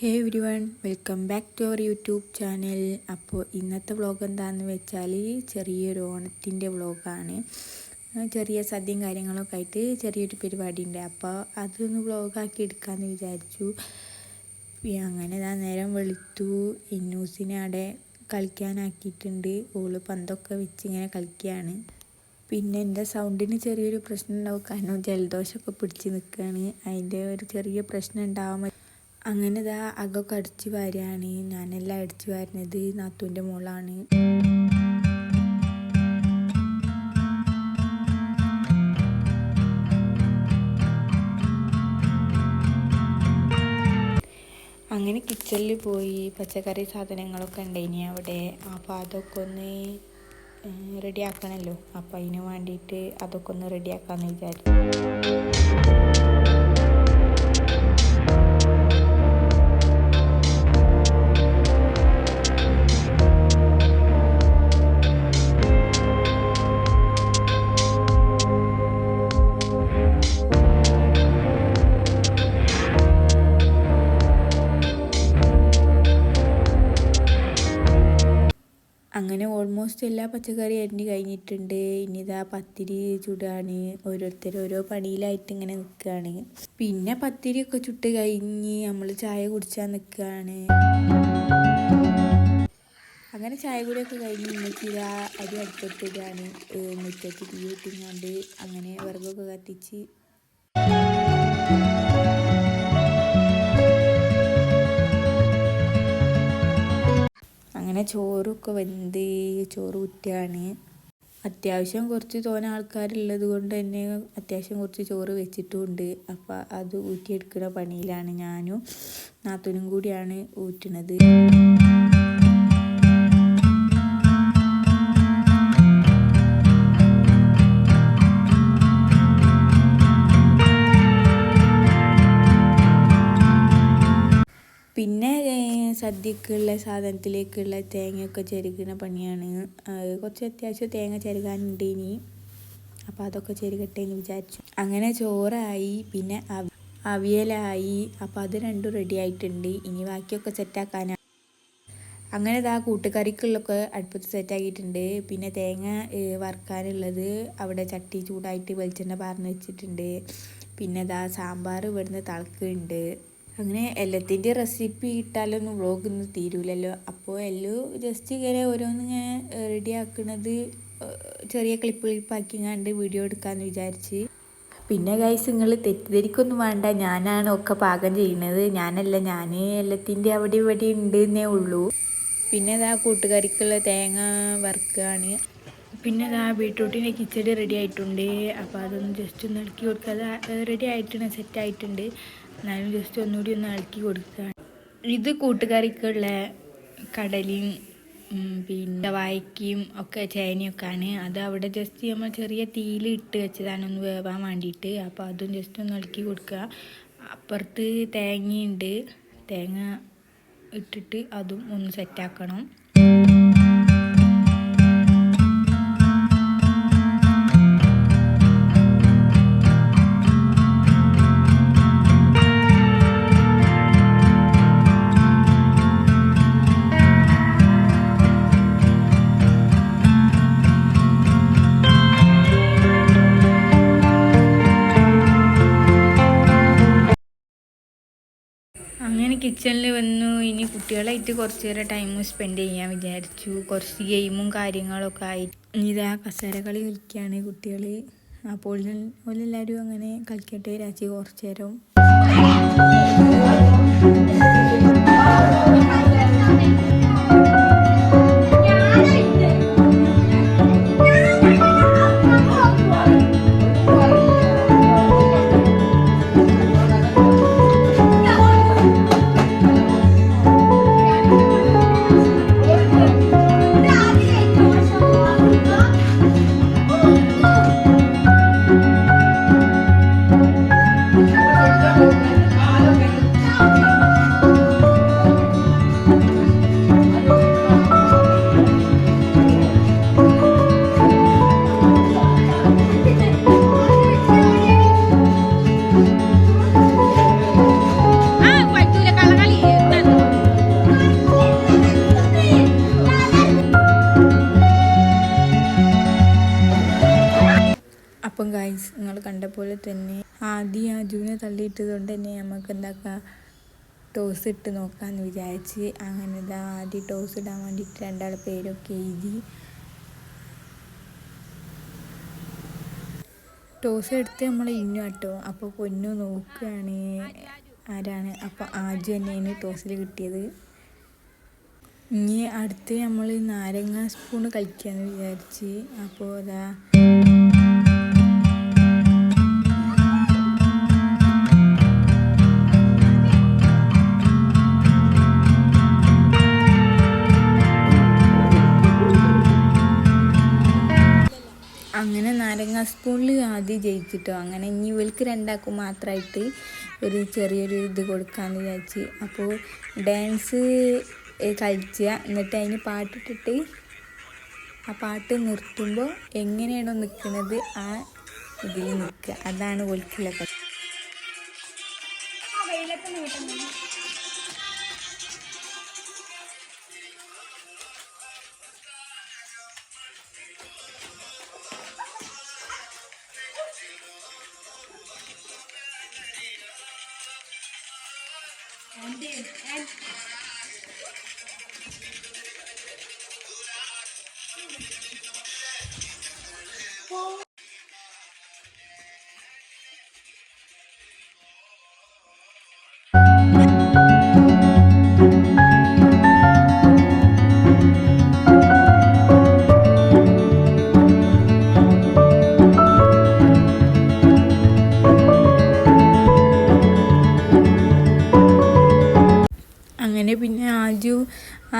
Hey everyone welcome back to our YouTube channel അപ്പോൾ ഇന്നത്തെ vlog എന്താണെന്ന് വെച്ചാൽ ചെറിയൊരു ഓണത്തിന്റെ വ്ളോഗാണ് ചെറിയ സദ്യയും കാര്യങ്ങളൊക്കെ ആയിട്ട് ചെറിയൊരു പരിപാടി ഉണ്ട് അപ്പോൾ അതൊന്ന് വ്ളോഗാക്കി എടുക്കാമെന്ന് വിചാരിച്ചു. അങ്ങനെ ഞാൻ നേരം വെളുത്തു. ഇന്നൂസിനെ അവിടെ കളിക്കാനാക്കിയിട്ടുണ്ട്. ഓൾ പന്തൊക്കെ വെച്ച് ഇങ്ങനെ കളിക്കുകയാണ് പിന്നെ എന്റെ സൗണ്ടിന് ചെറിയൊരു പ്രശ്നം ഉണ്ടാവും. കാരണം ജലദോഷമൊക്കെ പിടിച്ച് നിൽക്കുകയാണ് അതിന്റെ ഒരു ചെറിയ പ്രശ്നം ഉണ്ടാവാൻ അങ്ങനെ ഇതാ അകൊക്കെ അടിച്ചു വാരുകയാണ് ഞാനെല്ലാം അടിച്ചു വാരുന്നത് നാത്തൂന്റെ മോളാണ്. അങ്ങനെ കിച്ചണിൽ പോയി പച്ചക്കറി സാധനങ്ങളൊക്കെ ഉണ്ടായിനി അവിടെ. അപ്പോൾ അതൊക്കെ ഒന്ന് റെഡിയാക്കണമല്ലോ അപ്പോൾ അതിന് വേണ്ടിയിട്ട് അതൊക്കെ ഒന്ന് റെഡിയാക്കാമെന്ന് വിചാരിച്ചു. അങ്ങനെ ഓൾമോസ്റ്റ് എല്ലാ പച്ചക്കറി അരിഞ്ഞ് കഴിഞ്ഞിട്ടുണ്ട്. ഇനി ഇതാ പത്തിരി ചുടാണ്. ഓരോരുത്തർ ഓരോ പണിയിലായിട്ട് ഇങ്ങനെ നിൽക്കുകയാണ് പിന്നെ പത്തിരിയൊക്കെ ചുട്ട് കഴിഞ്ഞ് നമ്മൾ ചായ കുടിച്ചാൽ നിൽക്കുകയാണ് അങ്ങനെ ചായ കൂടിയൊക്കെ കഴിഞ്ഞ് ആ അരി അടുപ്പത്തിടാണ് മുറ്റത്ത് തീ ഇട്ടിങ്ങാണ്ട് അങ്ങനെ വിറകൊക്കെ കത്തിച്ച്. അങ്ങനെ ചോറൊക്കെ വെന്ത് ചോറ് ഊറ്റുകയാണ് അത്യാവശ്യം കുറച്ച് തോന ആൾക്കാരുള്ളത് കൊണ്ട് തന്നെ അത്യാവശ്യം കുറച്ച് ചോറ് വെച്ചിട്ടുമുണ്ട് അപ്പം അത് ഊറ്റിയെടുക്കുന്ന പണിയിലാണ് ഞാനും നാത്തൂനും കൂടിയാണ് ഊറ്റുന്നത് സദ്യക്കുള്ള സാധനത്തിലേക്കുള്ള തേങ്ങയൊക്കെ ചെരുകുന്ന പണിയാണ്. കുറച്ച് അത്യാവശ്യം തേങ്ങ ചെരുകാനുണ്ട് ഇനി അപ്പോൾ അതൊക്കെ ചെരുകട്ടെ എന്ന് വിചാരിച്ചു. അങ്ങനെ ചോറായി പിന്നെ അവിയലായി. അപ്പോൾ അത് രണ്ടും റെഡി ആയിട്ടുണ്ട്. ഇനി ബാക്കിയൊക്കെ സെറ്റാക്കാനാണ് അങ്ങനെ ഇതാ കൂട്ടുകറിക്കുള്ളൊക്കെ അടുപ്പത്ത് സെറ്റാക്കിയിട്ടുണ്ട്. പിന്നെ തേങ്ങ വറുക്കാനുള്ളത് അവിടെ ചട്ടി ചൂടായിട്ട് വെളിച്ചെണ്ണ പാർന്ന് വെച്ചിട്ടുണ്ട്. പിന്നെ ഇതാ സാമ്പാർ ഇവിടുന്ന് തിളക്കുന്നുണ്ട്. അങ്ങനെ എല്ലാത്തിന്റെ റെസിപ്പി ഇട്ടാലൊന്നും വ്ളോഗൊന്നും തീരൂലല്ലോ. അപ്പോൾ എല്ലാം ജസ്റ്റ് ഇങ്ങനെ ഓരോന്നിങ്ങനെ റെഡി ആക്കുന്നത് ചെറിയ ക്ലിപ്പ് ക്ലിപ്പാക്കിങ്ങാണ്ട് വീഡിയോ എടുക്കാമെന്ന് വിചാരിച്ച്. പിന്നെ ഗൈസ് നിങ്ങൾ തെറ്റിദ്ധരിക്കൊന്നും വേണ്ട. ഞാനാണ് ഒക്കെ പാകം ചെയ്യുന്നത് ഞാനല്ല ഞാൻ എല്ലാത്തിന്റെ അവിടെ ഇവിടെ ഉണ്ട് എന്നേ ഉള്ളൂ. പിന്നെ ഇതാ കൂട്ടുകറിക്കുള്ള തേങ്ങ വറുക്കുകയാണ് പിന്നെ ഇതാ ബീട്രൂട്ടിന്റെ കിച്ചടി റെഡി ആയിട്ടുണ്ട്. അപ്പോൾ അതൊന്ന് ജസ്റ്റ് ഒന്ന് ഇളക്കി കൊടുക്കുക അത് റെഡി ആയിട്ടുണ്ട് സെറ്റ് ആയിട്ടുണ്ട്. എന്നാലും ജസ്റ്റ് ഒന്നുകൂടി ഒന്ന് ഇളക്കി കൊടുക്കുകയാണ്. ഇത് കൂട്ടുകറിക്കുള്ള കടലയും പിന്നെ വായ്ക്കയും ഒക്കെ ചേനയൊക്കെയാണ്. അത് അവിടെ ജസ്റ്റ് നമ്മൾ ചെറിയ തീയിൽ ഇട്ട് വെച്ചതാണ് ഒന്ന് വേവാൻ വേണ്ടിയിട്ട്. അപ്പോൾ അതും ജസ്റ്റ് ഒന്ന് ഇളക്കി കൊടുക്കുക. അപ്പുറത്ത് തേങ്ങയുണ്ട്. തേങ്ങ ഇട്ടിട്ട് അതും ഒന്ന് സെറ്റാക്കണം കിച്ചണിൽ വന്നു. ഇനി കുട്ടികളായിട്ട് കുറച്ച് നേരം ടൈം സ്പെൻഡ് ചെയ്യാൻ വിചാരിച്ചു. കുറച്ച് ഗെയിമും കാര്യങ്ങളൊക്കെ ആയി. ഇതാ കസേര കളി കളിക്കുകയാണ് കുട്ടികൾ അപ്പോൾ എല്ലാവരും അങ്ങനെ കളിക്കട്ടെ രാജി കുറച്ച് നേരം. അജുവിനെ തള്ളിയിട്ടത് കൊണ്ട് തന്നെ നമുക്ക് എന്താക്കാം ടോസ് ഇട്ട് നോക്കാമെന്ന് വിചാരിച്ച് അങ്ങനെ ഇതാ ആദ്യം ടോസ് ഇടാൻ വേണ്ടിയിട്ട് രണ്ടാളുടെ പേരൊക്കെ എഴുതി. ടോസ് എടുത്ത് നമ്മൾ ഇന്നു കേട്ടോ. അപ്പോൾ പൊന്നു നോക്കുകയാണ് ആരാണ്. അപ്പോൾ ആദ്യം തന്നെയാണ് ടോസിൽ കിട്ടിയത്. ഇനി അടുത്ത് നമ്മൾ നാരങ്ങ സ്പൂണ് കളിക്കാമെന്ന് വിചാരിച്ച്. അപ്പോൾ അതാ നാരങ്ങ സ്പൂണിൽ ആദ്യം ജയിച്ചിട്ടോ? അങ്ങനെ ഇനി ഇവൾക്ക് രണ്ടാക്കും മാത്രമായിട്ട് ഒരു ചെറിയൊരു ഇത് കൊടുക്കാമെന്ന് വിചാരിച്ച്. അപ്പോൾ ഡാൻസ് കളിക്കുക എന്നിട്ട് അതിന് പാട്ടിട്ടിട്ട് ആ പാട്ട് നിർത്തുമ്പോൾ എങ്ങനെയാണോ നിൽക്കുന്നത് ആ ഇതിൽ നിൽക്കുക അതാണ് ഒലിക്കുള്ള കളി അങ്ങനെ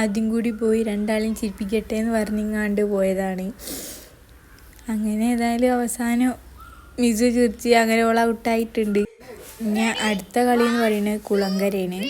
ആദ്യം കൂടി പോയി രണ്ടാളെയും ചിരിപ്പിക്കട്ടെ എന്ന് പറഞ്ഞിങ്ങാണ്ട് പോയതാണ്. അങ്ങനെ ഏതായാലും അവസാനം മിസു ചിരിച്ച് അങ്ങനെ ഓൾ ഔട്ടായിട്ടുണ്ട്. പിന്നെ അടുത്ത കളി എന്ന് പറയുന്നത് കുളങ്കരയാണ്.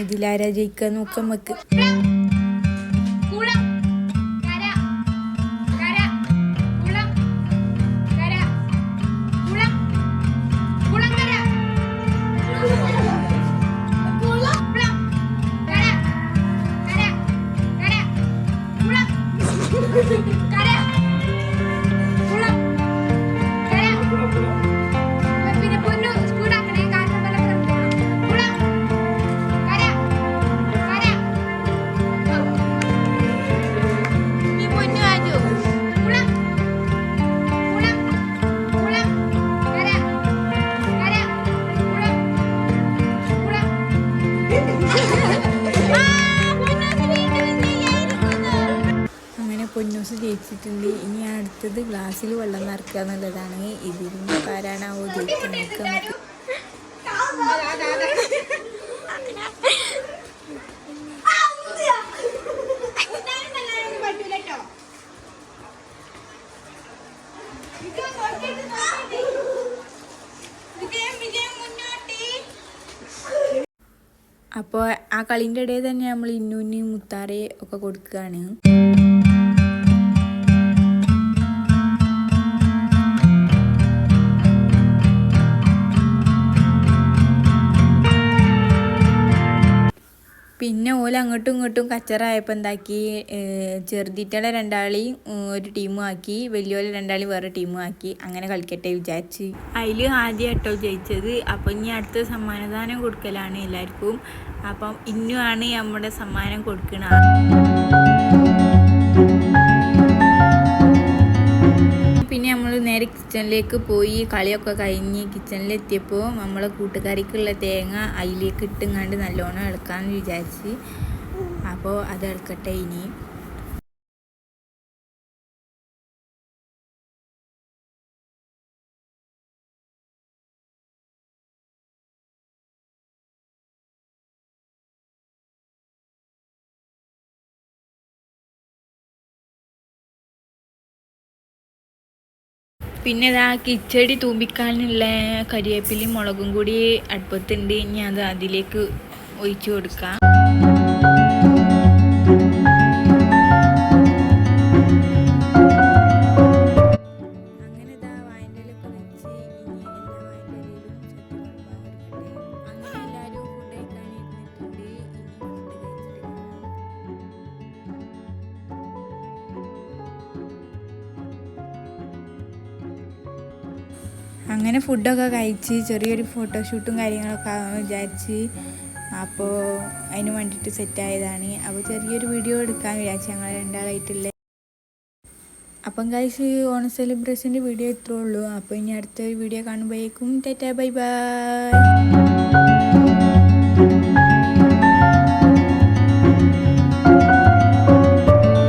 ഇതിലാരാ ജയിക്കുക നോക്കാം നമുക്ക്. അടുത്തത് ഗ്ലാസ്സിൽ വെള്ളം നിറക്കുക എന്നുള്ളതാണ്. ഇതിൽ ആരാണാവോ നമുക്ക്. അപ്പോൾ ആ കളീന്റെ ഇടയിൽ തന്നെ നമ്മൾ ഇന്നൂന് മുത്താറെ ഒക്കെ കൊടുക്കുകയാണ്. അങ്ങോട്ടും ഇങ്ങോട്ടും കച്ചറായപ്പോൾ എന്താക്കി ചെറുതിറ്റകളെ രണ്ടാളെയും ഒരു ടീമും ആക്കി വലിയോലെ രണ്ടാളെയും വേറെ ടീമും ആക്കി അങ്ങനെ കളിക്കട്ടെ വിചാരിച്ച്. അതിൽ ആദ്യം കേട്ടോ ജയിച്ചത്. അപ്പം ഇനി അടുത്ത സമ്മാനദാനം കൊടുക്കലാണ് എല്ലാവർക്കും അപ്പം ഇന്നുമാണ് നമ്മുടെ സമ്മാനം കൊടുക്കണ നേരെ കിച്ചണിലേക്ക് പോയി കളിയൊക്കെ കഴിഞ്ഞ് കിച്ചണിലെത്തിയപ്പോൾ നമ്മളെ കൂട്ടുകാരിക്കുള്ള തേങ്ങ അതിലേക്ക് ഇട്ടുങ്ങാണ്ട് നല്ലോണം ഇളക്കാമെന്ന് വിചാരിച്ച്. അപ്പോൾ അത് ഇളക്കട്ടെ ഇനി. പിന്നെ ഇതാ കിച്ചടി തൂമ്പിക്കാനുള്ള കരിവേപ്പിലയും മുളകും കൂടി അടുപ്പത്തുണ്ട്. ഇനി അത് അതിലേക്ക് ഒഴിച്ചു കൊടുക്കാം. അങ്ങനെ ഫുഡൊക്കെ കഴിച്ച് ചെറിയൊരു ഫോട്ടോഷൂട്ടും കാര്യങ്ങളൊക്കെ വിചാരിച്ച് അപ്പോൾ അതിന് വേണ്ടിയിട്ട് സെറ്റായതാണ് അപ്പോൾ ചെറിയൊരു വീഡിയോ എടുക്കാൻ വിചാരിച്ചു ഞങ്ങൾ രണ്ടാളായിട്ടില്ലേ അപ്പം കഴിച്ച് ഓണ സെലിബ്രേഷന്റെ വീഡിയോ ഇത്രേ ഉള്ളൂ. അപ്പോൾ ഇനി അടുത്തൊരു വീഡിയോ കാണുമ്പോഴേക്കും ടാറ്റാ ബൈ ബൈ.